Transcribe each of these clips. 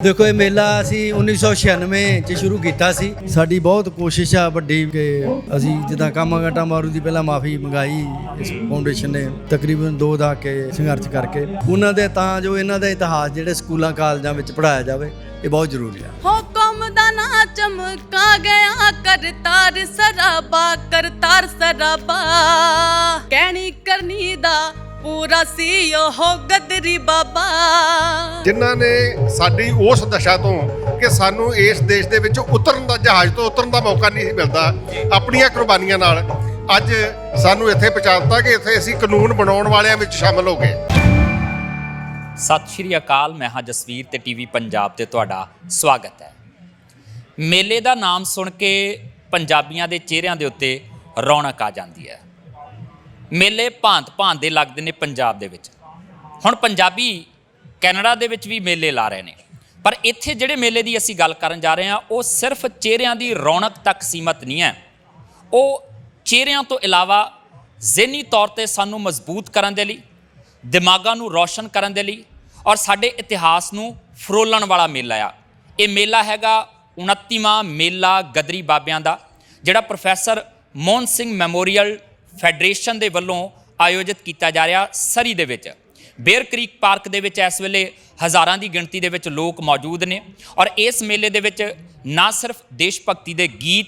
ਦੇਖੋ, ਇਹ ਮੇਲਾ ਅਸੀਂ 1996 ਚ ਸ਼ੁਰੂ ਕੀਤਾ ਸੀ। ਸਾਡੀ ਬਹੁਤ ਕੋਸ਼ਿਸ਼ ਆ ਵੱਡੀ ਕਿ ਅਸੀਂ ਜਿੱਦਾਂ ਕਾਮਾ ਮਾਰੂ ਦੀ ਪਹਿਲਾਂ ਮਾਫੀ ਮੰਗਾਈ, ਇਸ ਫਾਊਂਡੇਸ਼ਨ ਨੇ ਤਕਰੀਬਨ 2 ਦਾ ਕੇ ਸੰਘਰਸ਼ ਕਰਕੇ। ਉਹਨਾਂ ਦੇ ਤਾਂ ਜੋ ਇਹਨਾਂ ਦਾ ਇਤਿਹਾਸ ਜਿਹੜੇ ਸਕੂਲਾਂ, ਕਾਲਜਾਂ ਵਿੱਚ ਪੜਾਇਆ ਜਾਵੇ, ਇਹ ਬਹੁਤ ਜ਼ਰੂਰੀ ਆ। ਹੁਕਮ ਦਾ ਨਾ ਚਮਕਾ ਗਿਆ ਕਰਤਾਰ ਸਰਾਬਾ ਕਰਤਾਰ ਸਰਾਬਾ। ਕਹਿਣੀ ਕਰਨੀ ਦਾ ਪੂਰਾ ਸੀ ਉਹ ਗਦਰੀ ਬਾਬਾ। ਜਿਨ੍ਹਾਂ ਨੇ ਸਾਡੀ ਉਸ ਦਸ਼ਾ ਤੋਂ ਕਿ ਸਾਨੂੰ ਇਸ ਦੇਸ਼ ਦੇ ਵਿੱਚ ਉਤਰਨ ਦਾ ਜਹਾਜ਼ ਤੋਂ ਉਤਰਨ ਦਾ ਮੌਕਾ ਨਹੀਂ ਸੀ ਮਿਲਦਾ ਆਪਣੀਆਂ ਕੁਰਬਾਨੀਆਂ ਨਾਲ। ਅੱਜ ਸਾਨੂੰ ਇੱਥੇ ਪਹੁੰਚਾ ਦਿੱਤਾ ਕਿ ਇੱਥੇ ਅਸੀਂ ਕਾਨੂੰਨ ਬਣਾਉਣ ਵਾਲਿਆਂ ਵਿੱਚ ਸ਼ਾਮਲ ਹੋ ਗਏ। ਸਤਿ ਸ਼੍ਰੀ ਅਕਾਲ ਮੈਂ ਹਾਂ ਜਸਵੀਰ ਤੇ ਟੀਵੀ ਪੰਜਾਬ ਤੇ ਤੁਹਾਡਾ ਸਵਾਗਤ ਹੈ। ਮੇਲੇ ਦਾ ਨਾਮ ਸੁਣ ਕੇ ਪੰਜਾਬੀਆਂ ਦੇ ਚਿਹਰਿਆਂ ਦੇ ਉੱਤੇ ਰੌਣਕ ਆ ਜਾਂਦੀ ਹੈ। ਮੇਲੇ ਭਾਂਤ-ਭਾਂਤ ਦੇ ਲੱਗਦੇ ਨੇ ਪੰਜਾਬ ਦੇ ਵਿੱਚ। ਹੁਣ ਪੰਜਾਬੀ ਕੈਨੇਡਾ ਦੇ ਵਿੱਚ ਵੀ ਮੇਲੇ ਲਾ ਰਹੇ ਨੇ। ਪਰ ਇੱਥੇ ਜਿਹੜੇ ਮੇਲੇ ਦੀ ਅਸੀਂ ਗੱਲ ਕਰਨ ਜਾ ਰਹੇ ਹਾਂ, ਉਹ ਸਿਰਫ ਚਿਹਰਿਆਂ ਦੀ ਰੌਣਕ ਤੱਕ ਸੀਮਤ ਨਹੀਂ ਹੈ। ਉਹ ਚਿਹਰਿਆਂ ਤੋਂ ਇਲਾਵਾ ਜ਼ਿਹਨੀ ਤੌਰ ਤੇ ਸਾਨੂੰ ਮਜ਼ਬੂਤ ਕਰਨ ਦੇ ਲਈ, ਦਿਮਾਗਾਂ ਨੂੰ ਰੌਸ਼ਨ ਕਰਨ ਦੇ ਲਈ ਔਰ ਸਾਡੇ ਇਤਿਹਾਸ ਨੂੰ ਫਰੋਲਣ ਵਾਲਾ ਮੇਲਾ ਆ। ਇਹ ਮੇਲਾ ਹੈਗਾ 29ਵਾਂ ਮੇਲਾ ਗਦਰੀ ਬਾਬਿਆਂ ਦਾ, ਜਿਹੜਾ professor Mohan Singh memorial federation ਦੇ ਵੱਲੋਂ ਆਯੋਜਿਤ ਕੀਤਾ ਜਾ ਰਿਹਾ ਸਰੀ ਦੇ ਵਿੱਚ। ਬੇਅਰ ਕ੍ਰੀਕ ਪਾਰਕ ਦੇ ਵਿੱਚ ਇਸ ਵੇਲੇ ਹਜ਼ਾਰਾਂ ਦੀ ਗਿਣਤੀ ਦੇ ਵਿੱਚ ਲੋਕ ਮੌਜੂਦ ਨੇ ਔਰ ਇਸ ਮੇਲੇ ਦੇ ਵਿੱਚ ਨਾ ਸਿਰਫ ਦੇਸ਼ ਭਗਤੀ ਦੇ ਗੀਤ,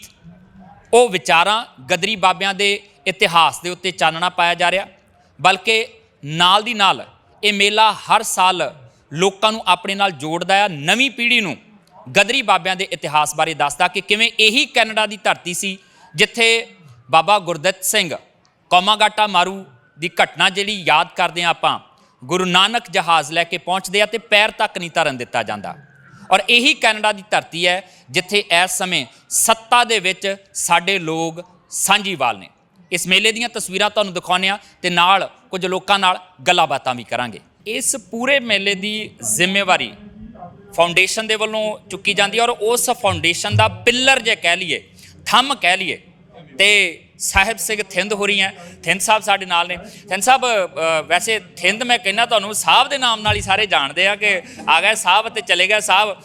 ਉਹ ਵਿਚਾਰਾਂ, ਗਦਰੀ ਬਾਬਿਆਂ ਦੇ ਇਤਿਹਾਸ ਦੇ ਉੱਤੇ ਚਾਨਣਾ ਪਾਇਆ ਜਾ ਰਿਹਾ, ਬਲਕਿ ਨਾਲ ਦੀ ਨਾਲ ਇਹ ਮੇਲਾ ਹਰ ਸਾਲ ਲੋਕਾਂ ਨੂੰ ਆਪਣੇ ਨਾਲ ਜੋੜਦਾ ਹੈ ਨਵੀਂ ਪੀੜ੍ਹੀ ਨੂੰ ਗਦਰੀ ਬਾਬਿਆਂ ਦੇ ਇਤਿਹਾਸ ਬਾਰੇ ਦੱਸਦਾ ਕਿ ਕਿਵੇਂ ਇਹੀ ਕੈਨੇਡਾ ਦੀ ਧਰਤੀ ਸੀ ਜਿੱਥੇ ਬਾਬਾ ਗੁਰਦਿੱਤ ਸਿੰਘ ਕੌਮਾਗਾਟਾ ਮਾਰੂ ਦੀ ਘਟਨਾ ਜਿਹੜੀ ਯਾਦ ਕਰਦੇ ਹਾਂ ਆਪਾਂ, ਗੁਰੂ ਨਾਨਕ ਜਹਾਜ਼ ਲੈ ਕੇ ਪਹੁੰਚਦੇ ਆ ਤੇ ਪੈਰ ਤੱਕ ਨਹੀਂ ਧਰਨ ਦਿੱਤਾ ਜਾਂਦਾ। ਔਰ ਇਹੀ ਕੈਨੇਡਾ ਦੀ ਧਰਤੀ ਹੈ, ਜਿੱਥੇ ਇਸ ਸਮੇਂ ਸੱਤਾ ਦੇ ਵਿੱਚ ਸਾਡੇ ਲੋਕ ਸਾਂਝੀਵਾਲ ਨੇ। ਇਸ ਮੇਲੇ ਦੀਆਂ ਤਸਵੀਰਾਂ ਤੁਹਾਨੂੰ ਦਿਖਾਉਂਦੇ ਆ ਤੇ ਨਾਲ ਕੁਝ ਲੋਕਾਂ ਨਾਲ ਗੱਲਾਂ ਬਾਤਾਂ ਵੀ ਕਰਾਂਗੇ। ਇਸ ਪੂਰੇ ਮੇਲੇ ਦੀ ਜ਼ਿੰਮੇਵਾਰੀ ਫਾਊਂਡੇਸ਼ਨ ਦੇ ਵੱਲੋਂ ਚੁੱਕੀ ਜਾਂਦੀ ਹੈ ਔਰ ਉਸ ਫਾਊਂਡੇਸ਼ਨ ਦਾ ਪਿੱਲਰ ਜੇ ਕਹਿ ਲਈਏ, ਥੰਮ ਕਹਿ ਲਈਏ, ਤੇ ਸਾਹਿਬ ਸਿੰਘ ਥਿੰਦ ਹੋ ਰਹੀ ਹੈ। ਥਿੰਦ ਸਾਹਿਬ ਸਾਡੇ ਨਾਲ ਨੇ। ਥਿੰਦ ਸਾਹਿਬ ਵੈਸੇ ਥਿੰਦ ਮੈਂ ਕਹਿੰਦਾ ਤੁਹਾਨੂੰ ਸਾਹਿਬ ਦੇ ਨਾਮ ਨਾਲ ਹੀ ਸਾਰੇ ਜਾਣਦੇ ਆ ਕਿ ਆ ਗਏ ਸਾਹਿਬ ਤੇ ਚਲੇ ਗਏ ਸਾਹਿਬ।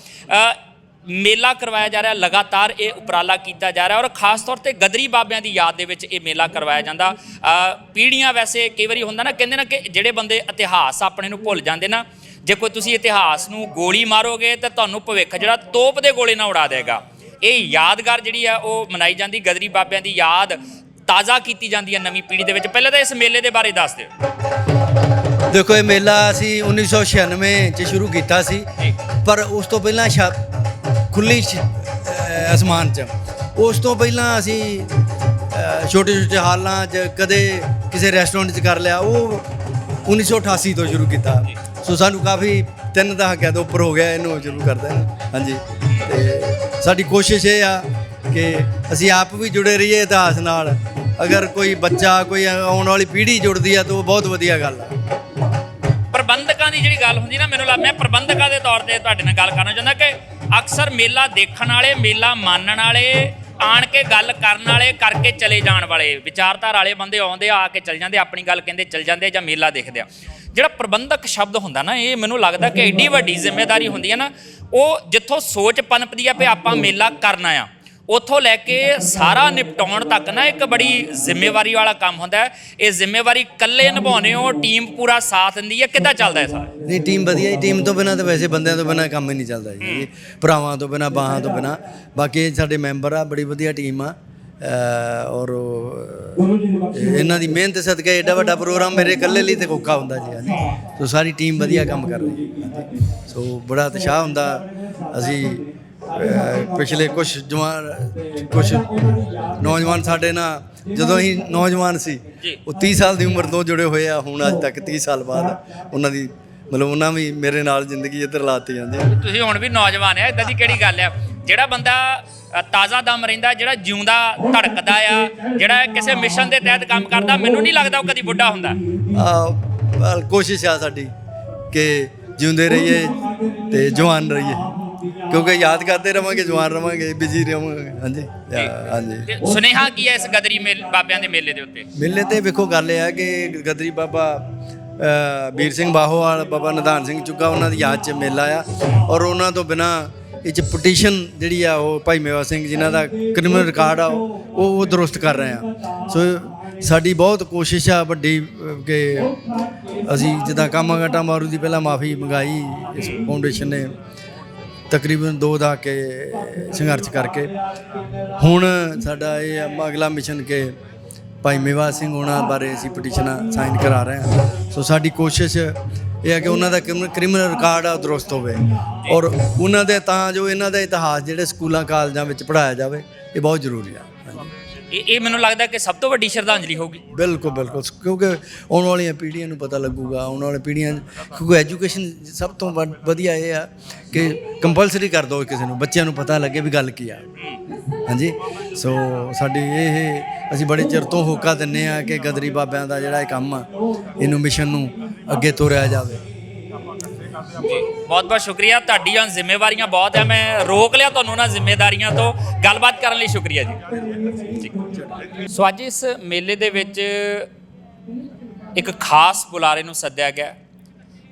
ਮੇਲਾ ਕਰਵਾਇਆ ਜਾ ਰਿਹਾ ਲਗਾਤਾਰ ਇਹ ਉਪਰਾਲਾ ਕੀਤਾ ਜਾ ਰਿਹਾ ਔਰ ਖਾਸ ਤੌਰ ਤੇ ਗਦਰੀ ਬਾਬਿਆਂ ਦੀ ਯਾਦ ਦੇ ਵਿੱਚ ਇਹ ਮੇਲਾ ਕਰਵਾਇਆ ਜਾਂਦਾ। ਅ, ਪੀੜ੍ਹੀਆਂ ਵੈਸੇ ਕਈ ਵਾਰੀ ਹੁੰਦਾ ਨਾ ਕਹਿੰਦੇ ਨਾ ਕਿ ਜਿਹੜੇ ਬੰਦੇ ਇਤਿਹਾਸ ਆਪਣੇ ਨੂੰ ਭੁੱਲ ਜਾਂਦੇ ਨਾ ਜੇ ਕੋਈ ਤੁਸੀਂ ਇਤਿਹਾਸ ਨੂੰ ਗੋਲੀ ਮਾਰੋਗੇ ਤਾਂ ਤੁਹਾਨੂੰ ਭਵਿੱਖ ਜਿਹੜਾ ਤੋਪ ਦੇ ਗੋਲੇ ਨਾਲ ਉਡਾ ਦੇਗਾ। ਇਹ ਯਾਦਗਾਰ ਜਿਹੜੀ ਆ ਉਹ ਮਨਾਈ ਜਾਂਦੀ ਗਦਰੀ ਬਾਬਿਆਂ ਦੀ ਯਾਦ ਤਾਜ਼ਾ ਕੀਤੀ ਜਾਂਦੀ ਹੈ ਨਵੀਂ ਪੀੜ੍ਹੀ ਦੇ ਵਿੱਚ। ਪਹਿਲਾਂ ਤਾਂ ਇਸ ਮੇਲੇ ਦੇ ਬਾਰੇ ਦੱਸ ਦਿਓ। ਦੇਖੋ ਇਹ ਮੇਲਾ ਅਸੀਂ 1996 ਚ ਸ਼ੁਰੂ ਕੀਤਾ ਸੀ। ਪਰ ਉਸ ਤੋਂ ਪਹਿਲਾਂ ਖੁੱਲੀ ਅਸਮਾਨ ਚ। ਉਸ ਤੋਂ ਪਹਿਲਾਂ ਅਸੀਂ ਛੋਟੇ ਛੋਟੇ ਹਾਲਾਂ 'ਚ ਕਦੇ ਕਿਸੇ ਰੈਸਟੋਰੈਂਟ 'ਚ ਕਰ ਲਿਆ। ਉਹ 1988 ਤੋਂ ਸ਼ੁਰੂ ਕੀਤਾ। ਸੋ ਸਾਨੂੰ ਕਾਫੀ ਤਿੰਨ ਦਹਾਕਿਆਂ ਤੋਂ ਉੱਪਰ ਹੋ ਗਿਆ। ਇਹਨੂੰ ਸ਼ੁਰੂ ਕਰਦੇ ਹਾਂ। ਹਾਂਜੀ। ਤੇ ਸਾਡੀ ਕੋਸ਼ਿਸ਼ ਇਹ ਆ ਕਿ ਅਸੀਂ ਆਪ ਵੀ ਜੁੜੇ ਰਹੀਏ ਇਤਿਹਾਸ ਨਾਲ। ਅਗਰ ਕੋਈ ਬੱਚਾ, ਕੋਈ ਆਉਣ ਵਾਲੀ ਪੀੜ੍ਹੀ ਜੁੜਦੀ ਆ, ਤਾਂ ਉਹ ਬਹੁਤ ਵਧੀਆ ਗੱਲ ਆ। ਪ੍ਰਬੰਧਕਾਂ ਦੀ ਜਿਹੜੀ ਗੱਲ ਹੁੰਦੀ ਨਾ, ਮੈਨੂੰ ਲੱਗਦਾ, ਮੈਂ ਪ੍ਰਬੰਧਕਾਂ ਦੇ ਤੌਰ ਤੇ ਤੁਹਾਡੇ ਨਾਲ ਗੱਲ ਕਰਨਾ ਚਾਹੁੰਦਾ ਕਿ ਅਕਸਰ ਮੇਲਾ ਦੇਖਣ ਵਾਲੇ, ਮੇਲਾ ਮੰਨਣ ਵਾਲੇ, ਆਣ ਕੇ ਗੱਲ ਕਰਨ ਵਾਲੇ, ਕਰਕੇ ਚਲੇ ਜਾਣ ਵਾਲੇ, ਵਿਚਾਰਧਾਰਾ ਵਾਲੇ ਬੰਦੇ ਆਉਂਦੇ ਆ ਆ ਕੇ ਚਲ ਜਾਂਦੇ, ਆਪਣੀ ਗੱਲ ਕਹਿੰਦੇ ਚਲ ਜਾਂਦੇ ਜਾਂ ਮੇਲਾ ਦੇਖਦੇ ਆ। ਜਿਹੜਾ ਪ੍ਰਬੰਧਕ ਸ਼ਬਦ ਹੁੰਦਾ ਨਾ, ਇਹ ਮੈਨੂੰ ਲੱਗਦਾ ਕਿ ਐਡੀ ਵੱਡੀ ਜ਼ਿੰਮੇਵਾਰੀ ਹੁੰਦੀ ਹੈ ਨਾ, ਉਹ ਜਿੱਥੋਂ ਸੋਚ ਪਨਪਦੀ ਆ ਵੀ ਆਪਾਂ ਮੇਲਾ ਕਰਨਾ ਆ। ਉੱਥੋਂ ਲੈ ਕੇ ਸਾਰਾ ਨਿਪਟਾਉਣ ਤੱਕ ਨਾ ਇੱਕ ਬੜੀ ਜ਼ਿੰਮੇਵਾਰੀ ਵਾਲਾ ਕੰਮ ਹੁੰਦਾ ਹੈ। ਇਹ ਜ਼ਿੰਮੇਵਾਰੀ ਇਕੱਲੇ ਨਿਭਾਉਣੇ ਹੋ ਟੀਮ ਪੂਰਾ ਸਾਥ ਦਿੰਦੀ ਹੈ। ਕਿੱਦਾਂ ਚੱਲਦਾ ਹੈ ਸਾਰਾ? ਨਹੀਂ ਟੀਮ ਵਧੀਆ ਹੀ ਟੀਮ ਤੋਂ ਬਿਨਾ ਤਾਂ ਵੈਸੇ ਬੰਦਿਆਂ ਤੋਂ ਬਿਨਾ ਕੰਮ ਹੀ ਨਹੀਂ ਚੱਲਦਾ ਜੀ। ਭਰਾਵਾਂ ਤੋਂ ਬਿਨਾ ਬਾਹਾਂ ਤੋਂ ਬਿਨਾ। ਬਾਕੀ ਸਾਡੇ ਮੈਂਬਰ ਆ ਬੜੀ ਵਧੀਆ ਟੀਮ ਆ। ਔਰ ਇਹਨਾਂ ਦੀ ਮਿਹਨਤ ਸਦਕਾ ਐਡਾ ਵੱਡਾ ਪ੍ਰੋਗਰਾਮ ਮੇਰੇ ਇਕੱਲੇ ਲਈ ਤੇ ਔਖਾ ਹੁੰਦਾ ਜੀ ਸੋ ਸਾਰੀ ਟੀਮ ਵਧੀਆ ਕੰਮ ਕਰ ਰਹੀ। ਸੋ ਬੜਾ ਉਤਸ਼ਾਹ ਹੁੰਦਾ। ਅਸੀਂ ਪਿਛਲੇ ਕੁਝ ਜਵਾਨ ਕੁਝ ਨੌਜਵਾਨ ਸਾਡੇ ਨਾਲ ਜਦੋਂ ਅਸੀਂ ਨੌਜਵਾਨ ਸੀ। ਉਹ 30 ਸਾਲ ਦੀ ਉਮਰ ਤੋਂ ਜੁੜੇ ਹੋਏ ਆ ਹੁਣ ਅੱਜ ਤੱਕ 30 ਸਾਲ ਬਾਅਦ ਉਹਨਾਂ ਦੀ ਮਤਲਬ ਉਹਨਾਂ ਵੀ ਮੇਰੇ ਨਾਲ ਜ਼ਿੰਦਗੀ ਇੱਧਰ ਲਾਤੀ ਜਾਂਦੇ ਆ। ਤੁਸੀਂ ਹੁਣ ਵੀ ਨੌਜਵਾਨ ਹੈ ਇਦਾਂ ਦੀ ਕਿਹੜੀ ਗੱਲ ਆ? ਜਿਹੜਾ ਬੰਦਾ ਤਾਜ਼ਾ ਦਮ ਰਹਿੰਦਾ ਜਿਹੜਾ ਜਿਉਂਦਾ ਧੜਕਦਾ ਆ ਜਿਹੜਾ ਕਿਸੇ ਮਿਸ਼ਨ ਦੇ ਤਹਿਤ ਕੰਮ ਕਰਦਾ ਮੈਨੂੰ ਨਹੀਂ ਲੱਗਦਾ ਉਹ ਕਦੀ ਬੁੱਢਾ ਹੁੰਦਾ। ਆ ਕੋਸ਼ਿਸ਼ ਆ ਸਾਡੀ ਕਿ ਜਿਉਂਦੇ ਰਹੀਏ ਤੇ ਜਵਾਨ ਰਹੀਏ। ਕਿਉਂਕਿ ਯਾਦ ਕਰਦੇ ਰਵਾਂਗੇ ਜਵਾਨ ਰਵਾਂਗੇ ਬਿਜ਼ੀ ਰਵਾਂਗੇ। ਹਾਂਜੀ ਹਾਂਜੀ। ਤੇ ਸੁਨੇਹਾ ਕੀ ਹੈ ਇਸ ਗਦਰੀ ਮੇਲ ਬਾਬਿਆਂ ਦੇ ਮੇਲੇ ਦੇ ਉੱਤੇ? ਮੇਲੇ ਤੇ ਵੇਖੋ ਗੱਲ ਇਹ ਆ ਕਿ ਗਦਰੀ ਬਾਬਾ ਅ, ਵੀਰ ਸਿੰਘ ਬਾਹੋਵਾਲ ਬਾਬਾ ਨਿਧਾਨ ਸਿੰਘ ਚੁੱਗਾ ਉਹਨਾਂ ਦੀ ਯਾਦ 'ਚ ਮੇਲਾ ਆ। ਔਰ ਉਹਨਾਂ ਤੋਂ ਬਿਨਾ ਇਹ 'ਚ ਪਟੀਸ਼ਨ ਜਿਹੜੀ ਆ ਉਹ ਭਾਈ ਮੇਵਾ ਸਿੰਘ ਜਿਨ੍ਹਾਂ ਦਾ ਕ੍ਰਿਮੀਨਲ ਰਿਕਾਰਡ ਆ ਉਹ ਉਹ ਦਰੁਸਤ ਕਰ ਰਹੇ ਆ। ਸੋ ਸਾਡੀ ਬਹੁਤ ਕੋਸ਼ਿਸ਼ ਆ ਵੱਡੀ ਅ, ਕਿ ਅਸੀਂ ਜਿੱਦਾਂ ਕਾਮਾ ਘਾਟਾ ਮਾਰੂ ਦੀ ਪਹਿਲਾਂ ਮਾਫੀ ਮੰਗਾਈ ਇਸ ਫਾਊਂਡੇਸ਼ਨ ਨੇ। ਤਕਰੀਬਨ 2 ਦਾ ਕੇ ਸੰਘਰਸ਼ ਕਰਕੇ। ਹੁਣ ਸਾਡਾ ਇਹ ਆ, ਅਗਲਾ ਮਿਸ਼ਨ ਕਿ ਭਾਈ ਮੇਵਾ ਸਿੰਘ ਉਹਨਾਂ ਬਾਰੇ ਅਸੀਂ ਪਟੀਸ਼ਨਾਂ ਸਾਈਨ ਕਰਾ ਰਹੇ ਹਾਂ। ਸੋ ਸਾਡੀ ਕੋਸ਼ਿਸ਼ ਇਹ ਹੈ ਕਿ ਉਹਨਾਂ ਦਾ ਕ੍ਰਿਮੀਨਲ ਰਿਕਾਰਡ ਆ, ਉਹ ਦਰੁਸਤ ਹੋਵੇ। ਔਰ ਉਹਨਾਂ ਦੇ ਤਾਂ ਜੋ ਇਹਨਾਂ ਦਾ ਇਤਿਹਾਸ, ਜਿਹੜੇ ਸਕੂਲਾਂ, ਕਾਲਜਾਂ ਵਿੱਚ ਪੜਾਇਆ ਜਾਵੇ, ਇਹ ਬਹੁਤ ਜ਼ਰੂਰੀ ਆ। ਇਹ ਇਹ ਮੈਨੂੰ ਲੱਗਦਾ ਕਿ ਸਭ ਤੋਂ ਵੱਡੀ ਸ਼ਰਧਾਂਜਲੀ ਹੋਊਗੀ। ਬਿਲਕੁਲ ਬਿਲਕੁਲ। ਕਿਉਂਕਿ ਆਉਣ ਵਾਲੀਆਂ ਪੀੜ੍ਹੀਆਂ ਨੂੰ ਪਤਾ ਲੱਗੂਗਾ ਆਉਣ ਵਾਲੀਆਂ ਪੀੜ੍ਹੀਆਂ ਕਿਉਂਕਿ ਐਜੂਕੇਸ਼ਨ ਸਭ ਤੋਂ ਵੱਡ- ਵਧੀਆ ਇਹ ਆ ਕਿ ਕੰਪਲਸਰੀ ਕਰ ਦੋ ਕਿਸੇ ਨੂੰ ਬੱਚਿਆਂ ਨੂੰ ਪਤਾ ਲੱਗੇ ਵੀ ਗੱਲ ਕੀ ਆ। ਹਾਂਜੀ? ਸੋ ਸਾਡੀ ਇਹ ਅਸੀਂ ਬੜੇ ਚਿਰ ਤੋਂ ਹੋਕਾ ਦਿੰਨੇ ਆ ਕਿ ਗਦਰੀ ਬਾਬਿਆਂ ਦਾ ਜਿਹੜਾ ਇਹ ਕੰਮ ਆ ਇਹਨੂੰ ਮਿਸ਼ਨ ਨੂੰ ਅੱਗੇ ਤੋਰਿਆ ਜਾਵੇ। ਬਹੁਤ ਬਹੁਤ ਸ਼ੁਕਰੀਆ। ਤੁਹਾਡੀਆਂ ਜ਼ਿੰਮੇਵਾਰੀਆਂ ਬਹੁਤ ਹੈ ਮੈਂ ਰੋਕ ਲਿਆ ਤੁਹਾਨੂੰ ਉਹਨਾਂ ਜ਼ਿੰਮੇਵਾਰੀਆਂ ਤੋਂ। ਗੱਲਬਾਤ ਕਰਨ ਲਈ ਸ਼ੁਕਰੀਆ ਜੀ। ਸੋ ਅੱਜ ਇਸ ਮੇਲੇ ਦੇ ਵਿੱਚ ਇੱਕ ਖਾਸ ਬੁਲਾਰੇ ਨੂੰ ਸੱਦਿਆ ਗਿਆ।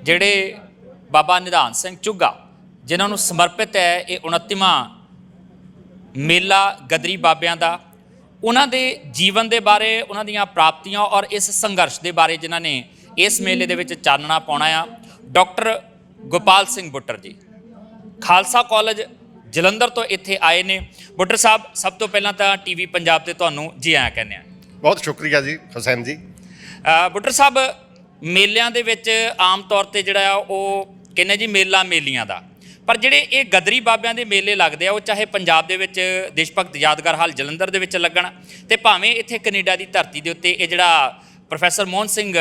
ਜਿਹੜੇ ਬਾਬਾ ਨਿਧਾਨ ਸਿੰਘ ਚੁੱਗਾ, ਜਿਨ੍ਹਾਂ ਨੂੰ ਸਮਰਪਿਤ ਹੈ ਇਹ 29ਵਾਂ ਮੇਲਾ ਗਦਰੀ ਬਾਬਿਆਂ ਦਾ। ਉਹਨਾਂ ਦੇ ਜੀਵਨ ਦੇ ਬਾਰੇ, ਉਹਨਾਂ ਦੀਆਂ ਪ੍ਰਾਪਤੀਆਂ ਔਰ ਇਸ ਸੰਘਰਸ਼ ਦੇ ਬਾਰੇ ਜਿਨ੍ਹਾਂ ਨੇ ਇਸ ਮੇਲੇ ਦੇ ਵਿੱਚ ਚਾਨਣਾ ਪਾਉਣਾ ਆ। ਡਾਕਟਰ ਗੋਪਾਲ ਸਿੰਘ ਬੁੱਟਰ ਜੀ। ਖਾਲਸਾ ਕਾਲਜ ਜਲੰਧਰ ਤੋਂ ਇੱਥੇ ਆਏ ਨੇ। ਬੁੱਟਰ ਸਾਹਿਬ ਸਭ ਤੋਂ ਪਹਿਲਾਂ ਤਾਂ ਟੀਵੀ ਪੰਜਾਬ ਤੇ ਤੁਹਾਨੂੰ ਜੀ ਆਇਆਂ ਕਹਿੰਦੇ ਆ ਬਹੁਤ ਸ਼ੁਕਰੀਆ ਜੀ ਹੁਸੈਨ ਜੀ। ਬੁੱਟਰ ਸਾਹਿਬ ਮੇਲਿਆਂ ਦੇ ਵਿੱਚ ਆਮ ਤੌਰ ਤੇ ਜਿਹੜਾ ਆ ਉਹ ਕਹਿੰਦੇ ਜੀ ਮੇਲਾ ਮੇਲੀਆਂ ਦਾ। ਪਰ ਜਿਹੜੇ ਇਹ ਗਦਰੀ ਬਾਬਿਆਂ ਦੇ ਮੇਲੇ ਲੱਗਦੇ ਆ ਉਹ ਚਾਹੇ ਪੰਜਾਬ ਦੇ ਵਿੱਚ ਦੇਸ਼ ਭਗਤ ਯਾਦਗਾਰ ਹਾਲ ਜਲੰਧਰ ਦੇ ਵਿੱਚ ਲੱਗਣ ਤੇ ਭਾਵੇਂ ਇੱਥੇ ਕੈਨੇਡਾ ਦੀ ਧਰਤੀ ਦੇ ਉੱਤੇ ਇਹ ਜਿਹੜਾ professor Mohan Singh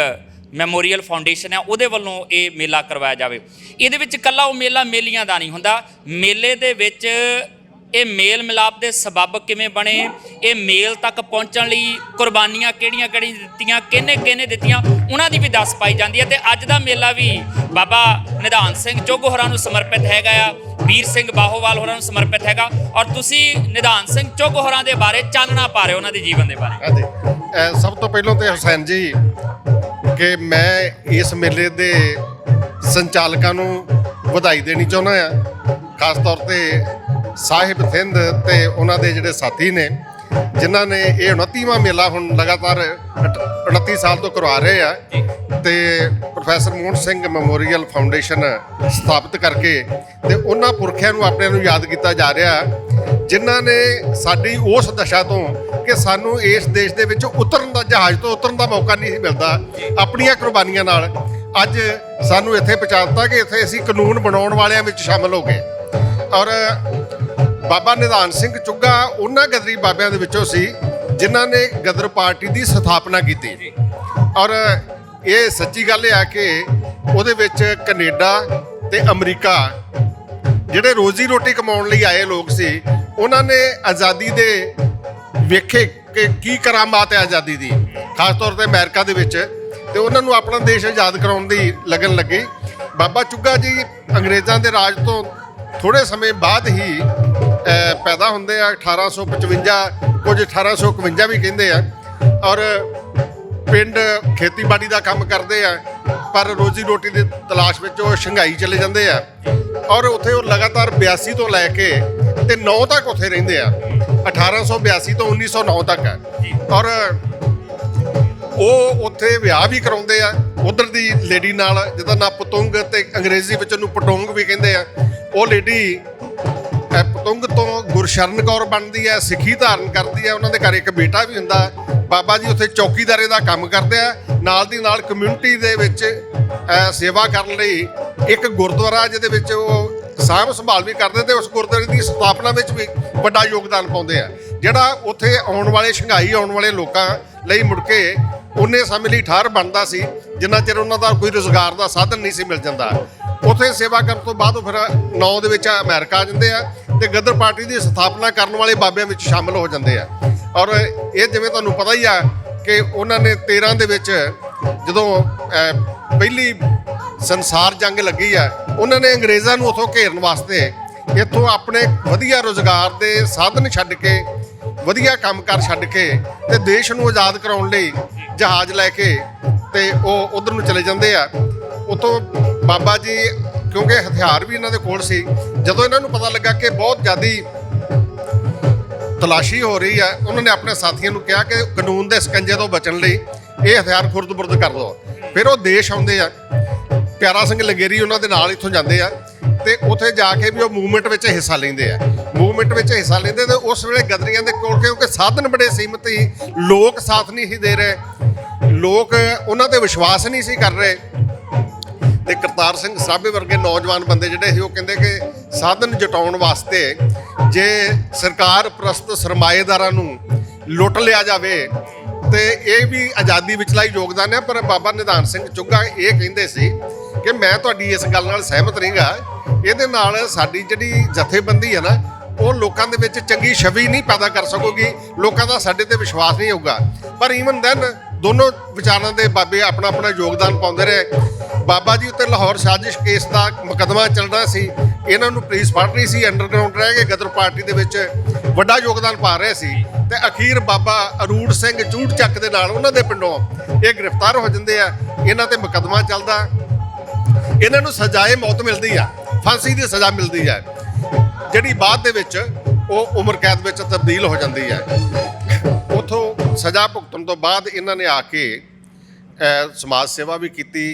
memorial foundation ਹੈ, ਉਹਦੇ ਵੱਲੋਂ ਇਹ ਮੇਲਾ ਕਰਵਾਇਆ ਜਾਵੇ। ਇਹਦੇ ਵਿੱਚ ਕੱਲਾ ਉਹ ਮੇਲਾ ਮੇਲੀਆਂ ਦਾ ਨਹੀਂ ਹੁੰਦਾ। ਮੇਲੇ ਦੇ ਵਿੱਚ ਇਹ ਮੇਲ ਮਿਲਾਪ ਦੇ ਸਬਬ ਕਿਵੇਂ ਬਣੇ, ਇਹ ਮੇਲ ਤੱਕ ਪਹੁੰਚਣ ਲਈ ਕੁਰਬਾਨੀਆਂ ਕਿਹੜੀਆਂ ਕਿਹੜੀਆਂ ਦਿੱਤੀਆਂ, ਕਿਹਨੇ ਕਿਹਨੇ ਦਿੱਤੀਆਂ, ਉਹਨਾਂ ਦੀ ਵੀ ਦੱਸ ਪਾਈ ਜਾਂਦੀ ਹੈ। ਤੇ ਅੱਜ ਦਾ ਮੇਲਾ ਵੀ ਬਾਬਾ ਨਿਧਾਨ ਸਿੰਘ ਚੁੱਗ ਹੋਰਾਂ ਨੂੰ ਸਮਰਪਿਤ ਹੈਗਾ ਆ। ਵੀਰ ਸਿੰਘ ਬਾਹੋਵਾਲ ਹੋਰਾਂ ਨੂੰ ਸਮਰਪਿਤ ਹੈਗਾ। ਔਰ ਤੁਸੀਂ ਨਿਧਾਨ ਸਿੰਘ ਚੁੱਗ ਹੋਰਾਂ ਦੇ ਬਾਰੇ ਚਾਨਣਾ ਪਾ ਰਹੇ ਹੋ ਉਹਨਾਂ ਦੇ ਜੀਵਨ ਦੇ ਬਾਰੇ। ਸਭ ਤੋਂ ਪਹਿਲਾਂ ਤੇ ਹੁਸੈਨ ਜੀ ਕਿ ਮੈਂ ਇਸ ਮੇਲੇ ਦੇ ਸੰਚਾਲਕਾਂ ਨੂੰ ਵਧਾਈ ਦੇਣੀ ਚਾਹੁੰਦਾ ਆ ਖਾਸ ਤੌਰ ਤੇ ਸਾਹਿਬ ਥਿੰਦ ਤੇ ਉਹਨਾਂ ਦੇ ਜਿਹੜੇ ਸਾਥੀ ਨੇ ਜਿਨ੍ਹਾਂ ਨੇ ਇਹ 29ਵਾਂ ਮੇਲਾ ਹੁਣ ਲਗਾਤਾਰ ਅਠ- 29 ਸਾਲ ਤੋਂ ਕਰਵਾ ਰਹੇ ਆ ਤੇ professor Mohan Singh memorial foundation ਸਥਾਪਿਤ ਕਰਕੇ ਤੇ ਉਹਨਾਂ ਪੁਰਖਿਆਂ ਨੂੰ ਆਪਣੇ ਨੂੰ ਯਾਦ ਕੀਤਾ ਜਾ ਰਿਹਾ ਜਿਨ੍ਹਾਂ ਨੇ ਸਾਡੀ ਉਸ ਦਸ਼ਾ ਤੋਂ ਕਿ ਸਾਨੂੰ ਇਸ ਦੇਸ਼ ਦੇ ਵਿੱਚ ਉਤਰਨ ਦਾ ਜਹਾਜ਼ ਤੋਂ ਉਤਰਨ ਦਾ ਮੌਕਾ ਨਹੀਂ ਸੀ ਮਿਲਦਾ ਆਪਣੀਆਂ ਕੁਰਬਾਨੀਆਂ ਨਾਲ। ਅੱਜ ਸਾਨੂੰ ਇੱਥੇ ਪਹੁੰਚਾ ਦਿੱਤਾ ਕਿ ਇੱਥੇ ਅਸੀਂ ਕਾਨੂੰਨ ਬਣਾਉਣ ਵਾਲਿਆਂ ਵਿੱਚ ਸ਼ਾਮਲ ਹੋ ਗਏ। ਔਰ ਬਾਬਾ ਨਿਧਾਨ ਸਿੰਘ ਚੁੱਗਾ ਉਹਨਾਂ ਗਦਰੀ ਬਾਬਿਆਂ ਦੇ ਵਿੱਚੋਂ ਸੀ ਜਿਨ੍ਹਾਂ ਨੇ ਗਦਰ ਪਾਰਟੀ ਦੀ ਸਥਾਪਨਾ ਕੀਤੀ। ਔਰ ਇਹ ਸੱਚੀ ਗੱਲ ਹੈ ਕਿ ਉਹਦੇ ਵਿੱਚ ਕੈਨੇਡਾ ਤੇ ਅਮਰੀਕਾ ਜਿਹੜੇ ਰੋਜ਼ੀ ਰੋਟੀ ਕਮਾਉਣ ਲਈ ਆਏ ਲੋਕ ਸੀ, ਉਹਨਾਂ ਨੇ ਆਜ਼ਾਦੀ ਦੇ ਵੇਖੇ ਕਿ ਕੀ ਕਰਾਮਾਤ ਹੈ ਆਜ਼ਾਦੀ ਦੀ। ਖਾਸ ਤੌਰ ਤੇ ਅਮਰੀਕਾ ਦੇ ਵਿੱਚ। ਤੇ ਉਹਨਾਂ ਨੂੰ ਆਪਣਾ ਦੇਸ਼ ਆਜ਼ਾਦ ਕਰਾਉਣ ਦੀ ਲਗਨ ਲੱਗੀ। ਬਾਬਾ ਚੁੱਗਾ ਜੀ ਅੰਗਰੇਜ਼ਾਂ ਦੇ ਰਾਜ ਤੋਂ ਥੋੜੇ ਸਮੇਂ ਬਾਅਦ ਹੀ ਪੈਦਾ ਹੁੰਦੇ ਆ। 1855 ਕੁਝ 1851 ਵੀ ਕਹਿੰਦੇ ਆ। ਔਰ ਪਿੰਡ ਖੇਤੀਬਾੜੀ ਦਾ ਕੰਮ ਕਰਦੇ ਆ। ਪਰ ਰੋਜ਼ੀ ਰੋਟੀ ਦੀ ਤਲਾਸ਼ ਵਿੱਚ ਉਹ ਸ਼ੰਘਾਈ ਚਲੇ ਜਾਂਦੇ ਆ। ਔਰ ਉੱਥੇ ਉਹ ਲਗਾਤਾਰ 82 ਤੋਂ ਲੈ ਕੇ ਤੇ 9 ਤੱਕ ਉੱਥੇ ਰਹਿੰਦੇ ਆ। 1882 ਤੋਂ 1909 ਤੱਕ ਆ। ਔਰ ਉਹ ਉੱਥੇ ਵਿਆਹ ਵੀ ਕਰਾਉਂਦੇ ਆ। ਉਧਰ ਦੀ ਲੇਡੀ ਨਾਲ ਜਿਹਦਾ ਨਾਂ ਪਤੰਗ ਤੇ ਅੰਗਰੇਜ਼ੀ ਵਿੱਚ ਉਹਨੂੰ ਪਟੋਂਗ ਵੀ ਕਹਿੰਦੇ ਆ। ਉਹ ਲੇਡੀ ਪਤੰਗ ਤੋਂ ਗੁਰਸ਼ਰਨ ਕੌਰ ਬਣਦੀ ਹੈ ਸਿੱਖੀ ਧਾਰਨ ਕਰਦੀ ਹੈ ਉਹਨਾਂ ਦੇ ਘਰ ਇੱਕ ਬੇਟਾ ਵੀ ਹੁੰਦਾ। ਬਾਬਾ ਜੀ ਉੱਥੇ ਚੌਕੀਦਾਰੇ ਦਾ ਕੰਮ ਕਰਦੇ ਆ। ਨਾਲ ਦੀ ਨਾਲ ਕਮਿਊਨਿਟੀ ਦੇ ਵਿੱਚ ਸੇਵਾ ਕਰਨ ਲਈ ਇੱਕ ਗੁਰਦੁਆਰਾ ਜਿਹਦੇ ਵਿੱਚ ਉਹ ਸਾਂਭ ਸੰਭਾਲ ਵੀ ਕਰਦੇ ਤੇ ਉਸ ਗੁਰਦੁਆਰੇ ਦੀ ਸਥਾਪਨਾ ਵਿੱਚ ਵੀ ਵੱਡਾ ਯੋਗਦਾਨ ਪਾਉਂਦੇ ਆ। ਜਿਹੜਾ ਉੱਥੇ ਆਉਣ ਵਾਲੇ, ਸ਼ੰਘਾਈ ਆਉਣ ਵਾਲੇ ਲੋਕਾਂ ਲਈ ਮੁੜ ਕੇ ਉਹਨੇ ਸਮੇਂ ਲਈ ਠਾਰ ਬਣਦਾ ਸੀ, ਜਿੰਨਾ ਚਿਰ ਉਹਨਾਂ ਦਾ ਕੋਈ ਰੋਜ਼ਗਾਰ ਦਾ ਸਾਧਨ ਨਹੀਂ ਸੀ ਮਿਲ ਜਾਂਦਾ। ਉੱਥੇ ਸੇਵਾ ਕਰਨ ਤੋਂ ਬਾਅਦ ਉਹ ਫਿਰ ਨੌ ਦੇ ਵਿੱਚ ਅਮਰੀਕਾ ਆ ਜਾਂਦੇ ਆ ਤੇ ਗਦਰ ਪਾਰਟੀ ਦੀ ਸਥਾਪਨਾ ਕਰਨ ਵਾਲੇ ਬਾਬਿਆਂ ਵਿੱਚ ਸ਼ਾਮਲ ਹੋ ਜਾਂਦੇ ਆ। ਔਰ ਇਹ ਜਿਵੇਂ ਤੁਹਾਨੂੰ ਪਤਾ ਹੀ ਆ ਕਿ ਉਹਨਾਂ ਨੇ 13 ਦੇ ਵਿੱਚ ਜਦੋਂ ਪਹਿਲੀ ਸੰਸਾਰ ਜੰਗ ਲੱਗੀ ਆ ਉਹਨਾਂ ਨੇ ਅੰਗਰੇਜ਼ਾਂ ਨੂੰ ਉੱਥੋਂ ਘੇਰਨ ਵਾਸਤੇ ਇੱਥੋਂ ਆਪਣੇ ਵਧੀਆ ਰੋਜ਼ਗਾਰ ਦੇ ਸਾਧਨ ਛੱਡ ਕੇ, ਵਧੀਆ ਕੰਮਕਾਰ ਛੱਡ ਕੇ ਤੇ ਦੇਸ਼ ਨੂੰ ਆਜ਼ਾਦ ਕਰਾਉਣ ਲਈ ਜਹਾਜ਼ ਲੈ ਕੇ ਤੇ ਉਹ ਉਧਰ ਨੂੰ ਚਲੇ ਜਾਂਦੇ ਆ। ਉਤੋਂ ਬਾਬਾ ਜੀ, ਕਿਉਂਕਿ ਹਥਿਆਰ ਵੀ ਇਹਨਾਂ ਦੇ ਕੋਲ ਸੀ, ਜਦੋਂ ਇਹਨਾਂ ਨੂੰ ਪਤਾ ਲੱਗਾ ਕਿ ਬਹੁਤ ਜ਼ਿਆਦੀ ਤਲਾਸ਼ੀ ਹੋ ਰਹੀ ਹੈ, ਉਹਨਾਂ ਨੇ ਆਪਣੇ ਸਾਥੀਆਂ ਨੂੰ ਕਿਹਾ ਕਿ ਕਾਨੂੰਨ ਦੇ ਸਕੰਜੇ ਤੋਂ ਬਚਣ ਲਈ ਇਹ ਹਥਿਆਰ ਖੁਰਦ-ਬੁਰਦ ਕਰ ਦਿਓ। ਫਿਰ ਉਹ ਦੇਸ਼ ਆਉਂਦੇ ਆ ਪਿਆਰਾ ਸਿੰਘ ਲੰਗੇਰੀ ਉਹਨਾਂ ਦੇ ਨਾਲ ਇੱਥੋਂ ਜਾਂਦੇ ਆ ਤੇ ਉੱਥੇ ਜਾ ਕੇ ਵੀ ਉਹ ਮੂਵਮੈਂਟ ਵਿੱਚ ਹਿੱਸਾ ਲੈਂਦੇ ਆ। ਮੂਵਮੈਂਟ ਵਿੱਚ ਹਿੱਸਾ ਲੈਂਦੇ ਤੇ ਉਸ ਵੇਲੇ ਗਦਰੀਆਂ ਦੇ ਕੋਲ ਕਿਉਂਕਿ ਸਾਧਨ ਬੜੇ ਸੀਮਤ ਸੀ, ਲੋਕ ਸਾਥ ਨਹੀਂ ਸੀ ਦੇ ਰਹੇ, ਲੋਕ ਉਹਨਾਂ ਤੇ ਵਿਸ਼ਵਾਸ ਨਹੀਂ ਸੀ ਕਰ ਰਹੇ। ਤੇ ਕਰਤਾਰ ਸਿੰਘ ਸਾਬੇ ਵਰਗੇ ਨੌਜਵਾਨ ਬੰਦੇ ਜਿਹੜੇ ਸੀ, ਉਹ ਕਹਿੰਦੇ ਕਿ ਸਾਧਨ ਜਟਾਉਣ ਵਾਸਤੇ ਜੇ ਸਰਕਾਰ ਪ੍ਰਸਤ ਸਰਮਾਏਦਾਰਾਂ ਨੂੰ ਲੁੱਟ ਲਿਆ ਜਾਵੇ ਤੇ ਇਹ ਵੀ ਆਜ਼ਾਦੀ ਵਿਚਲਾ ਹੀ ਯੋਗਦਾਨ ਹੈ, ਪਰ ਬਾਬਾ ਨਿਧਾਨ ਸਿੰਘ ਚੁੱਗਾ ਇਹ ਕਹਿੰਦੇ ਸੀ ਕਿ ਮੈਂ ਤੁਹਾਡੀ ਇਸ ਗੱਲ ਨਾਲ ਸਹਿਮਤ ਨਹੀਂਗਾ ਇਹਦੇ ਨਾਲ ਸਾਡੀ ਜਿਹੜੀ ਜਥੇਬੰਦੀ ਹੈ ਨਾ, ਉਹ ਲੋਕਾਂ ਦੇ ਵਿੱਚ ਚੰਗੀ ਛਵੀ ਨਹੀਂ ਪੈਦਾ ਕਰ ਸਕੂਗੀ, ਲੋਕਾਂ ਦਾ ਸਾਡੇ ਤੇ ਵਿਸ਼ਵਾਸ ਨਹੀਂ ਹੋਊਗਾ। ਪਰ ਈਵਨ ਦੈਨ ਦੋਨੋਂ ਵਿਚਾਰਾਂ ਦੇ ਬਾਬੇ ਆਪਣਾ ਆਪਣਾ ਯੋਗਦਾਨ ਪਾਉਂਦੇ ਰਹੇ। ਬਾਬਾ ਜੀ ਉੱਤੇ ਲਾਹੌਰ ਸਾਜ਼ਿਸ਼ ਕੇਸ ਦਾ ਮੁਕੱਦਮਾ ਚੱਲਣਾ ਸੀ। ਇਹਨਾਂ ਨੂੰ ਪੁਲਿਸ ਫੜ ਰਹੀ ਸੀ, ਅੰਡਰਗਰਾਉਂਡ ਰਹਿ ਕੇ ਗਦਰ ਪਾਰਟੀ ਦੇ ਵਿੱਚ ਵੱਡਾ ਯੋਗਦਾਨ ਪਾ ਰਹੇ ਸੀ। ਤੇ ਅਖੀਰ ਬਾਬਾ ਅਰੂੜ ਸਿੰਘ ਚੂੜ ਚੱਕ ਦੇ ਨਾਲ ਉਹਨਾਂ ਦੇ ਪਿੰਡੋਂ ਇਹ ਗ੍ਰਿਫਤਾਰ ਹੋ ਜਾਂਦੇ ਆ। ਇਹਨਾਂ ਤੇ ਮੁਕੱਦਮਾ ਚੱਲਦਾ। ਇਹਨਾਂ ਨੂੰ ਸਜ਼ਾਏ ਮੌਤ ਮਿਲਦੀ ਆ। ਫਾਂਸੀ ਦੀ ਸਜ਼ਾ ਮਿਲਦੀ ਹੈ ਜਿਹੜੀ ਬਾਅਦ ਦੇ ਵਿੱਚ ਉਹ ਉਮਰ ਕੈਦ ਵਿੱਚ ਤਬਦੀਲ ਹੋ ਜਾਂਦੀ ਹੈ ਉਥੋਂ ਸਜ਼ਾ ਭੁਗਤਣ ਤੋਂ ਬਾਅਦ ਇਹਨਾਂ ਨੇ ਆ ਕੇ ਸਮਾਜ ਸੇਵਾ ਵੀ ਕੀਤੀ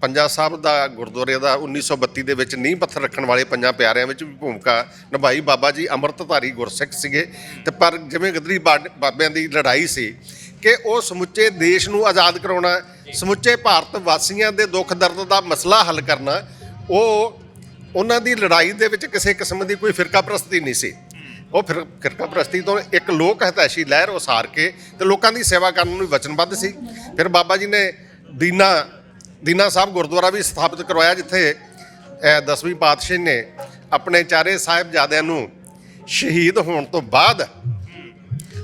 ਪੰਜਾ ਸਾਹਿਬ ਦਾ ਗੁਰਦੁਆਰੇ ਦਾ 1932 ਦੇ ਵਿੱਚ ਨੀਂਹ ਪੱਥਰ ਰੱਖਣ ਵਾਲੇ ਪੰਜਾਂ ਪਿਆਰਿਆਂ ਵਿੱਚ ਵੀ ਭੂਮਿਕਾ ਨਿਭਾਈ। ਬਾਬਾ ਜੀ ਅੰਮ੍ਰਿਤਧਾਰੀ ਗੁਰਸਿੱਖ ਸੀਗੇ ਤੇ ਪਰ ਜਿਵੇਂ ਗਦਰੀ ਬਾਡ- ਬਾਬਿਆਂ ਦੀ ਲੜਾਈ ਸੀ ਕਿ ਉਹ ਸਮੁੱਚੇ ਦੇਸ਼ ਨੂੰ ਆਜ਼ਾਦ ਕਰਾਉਣਾ, ਸਮੁੱਚੇ ਭਾਰਤ ਵਾਸੀਆਂ ਦੇ ਦੁੱਖ ਦਰਦ ਦਾ ਮਸਲਾ ਹੱਲ ਕਰਨਾ, ਉਹ ਉਹਨਾਂ ਦੀ ਲੜਾਈ ਦੇ ਵਿੱਚ ਕਿਸੇ ਕਿਸਮ ਦੀ ਕੋਈ ਫਿਰਕਾ ਪ੍ਰਸਤੀ ਨਹੀਂ ਸੀ। ਉਹ ਫਿਰ ਫਿਰਕਾ ਪ੍ਰਸਤੀ ਤੋਂ ਇੱਕ ਲੋਕ ਹਤੈਸ਼ੀ ਲਹਿਰ ਉਸਾਰ ਕੇ ਤੇ ਲੋਕਾਂ ਦੀ ਸੇਵਾ ਕਰਨ ਨੂੰ ਵੀ ਵਚਨਬੱਧ ਸੀ। ਫਿਰ ਬਾਬਾ ਜੀ ਨੇ ਦੀਨਾ ਦੀਨਾ ਸਾਹਿਬ ਗੁਰਦੁਆਰਾ ਵੀ ਸਥਾਪਿਤ ਕਰਵਾਇਆ ਜਿੱਥੇ ਦਸਵੀਂ ਪਾਤਸ਼ਾਹ ਨੇ ਆਪਣੇ ਚਾਰੇ ਸਾਹਿਬਜ਼ਾਦਿਆਂ ਨੂੰ ਸ਼ਹੀਦ ਹੋਣ ਤੋਂ ਬਾਅਦ